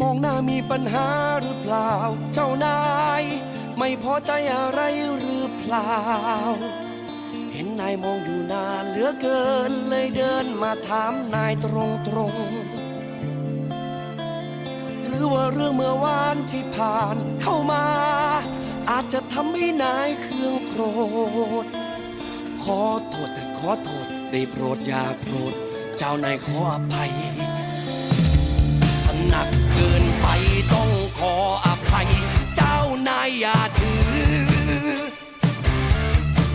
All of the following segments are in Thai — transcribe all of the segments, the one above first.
มองหน้ามีปัญหาหรือเปล่า เจ้านาย ไม่พอใจอะไรหรือเปล่า เห็นนายมองอยู่นานเหลือเกินเลยเดินมาถามนายตรงตรงหรือว่าเรื่องเมื่อวานที่ผ่านเข้ามา อาจจะทำให้นายเครื่องโกรธ ขอโทษแต่ขอโทษได้โปรดอย่าโกรธเจ้านายขออภัยถ้าหนัก เกินไปต้องขออภัย เจ้านายอย่าถือ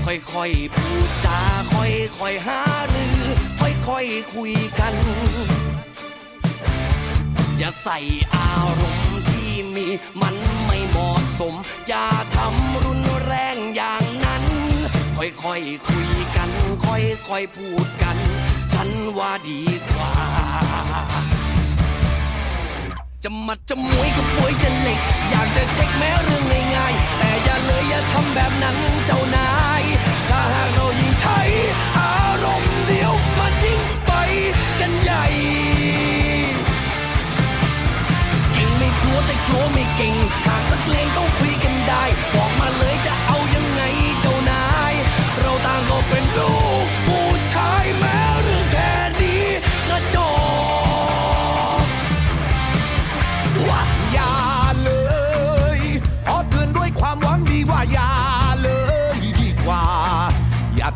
ค่อยๆพูดจาค่อยๆหารือ ค่อยๆคุยกัน อย่าใส่อารมณ์ที่มีมันไม่เหมาะสม อย่าทำรุนแรงอย่างนั้น ค่อยๆคคุยกัน ค่อยๆพูดกัน ฉันว่าดีกว่า จะมัดจะมวยก็ป่วยจะเหล็ก อยากจะเช็คแม้เรื่องง่ายๆ แต่อย่าเลยอย่าทำแบบนั้นเจ้านาย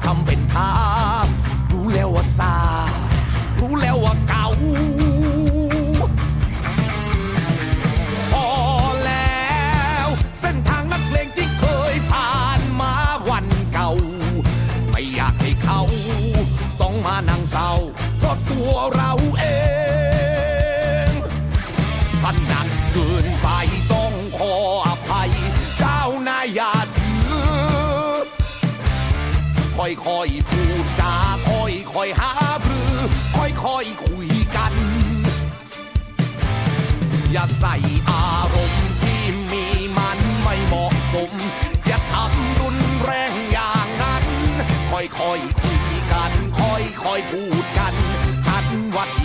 ทำเป็นทารู้แล้วว่าซารู้แล้วว่าเก่าพอแล้ว เส้นทางนักเลงที่เคยผ่านมาวันเก่า ไม่อยากให้เขา ต้องมานั่งเศร้าเพราะตัวเราเองถ้าหนักเกินไปต้องขออภัย เจ้านายอย่า ค่อยๆพูดจาค่อยๆหาบรือค่อยๆคุยกัน อย่าใส่อารมณ์ที่มีมันไม่เหมาะสม อย่าทำรุนแรงอย่างนั้น ค่อยๆคุยกัน ค่อยๆพูดกันฉันว่าดี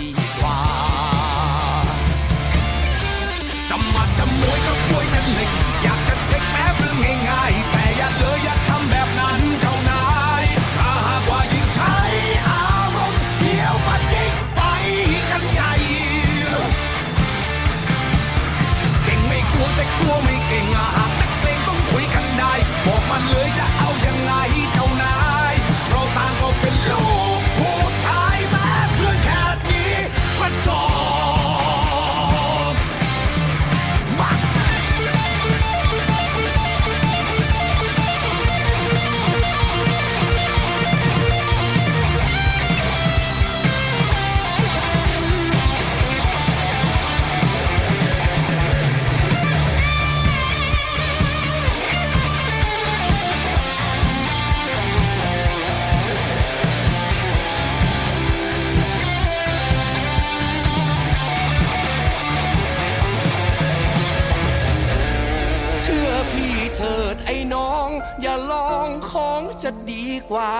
จะดีกว่า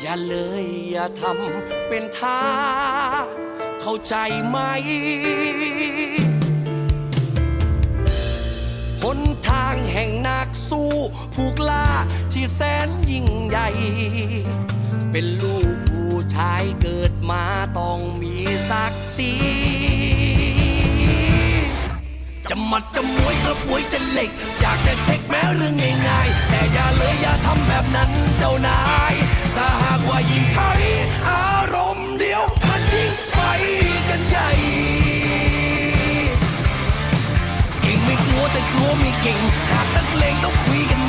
อย่าเลยอย่าทำเป็นท่า เข้าใจไหมหนทางแห่งนักสู้ผูกล่าที่แสนยิ่งใหญ่ เป็นลูกผู้ชายเกิดมาต้องมีศักดิ์ศรี จะมัดจะมวยกระป่วยจะเหล็ก อยากจะเช็คแม้เรื่องง่ายๆแต่อย่าเลยอย่าทำแบบนั้นเจ้านาย ถ้าหากว่ายิ่งใช้อารมณ์เดียวมันยิ่งไปกันใหญ่เก่งไม่กลัวแต่กลัวไม่เก่งหากตักเลงต้องคุยกัน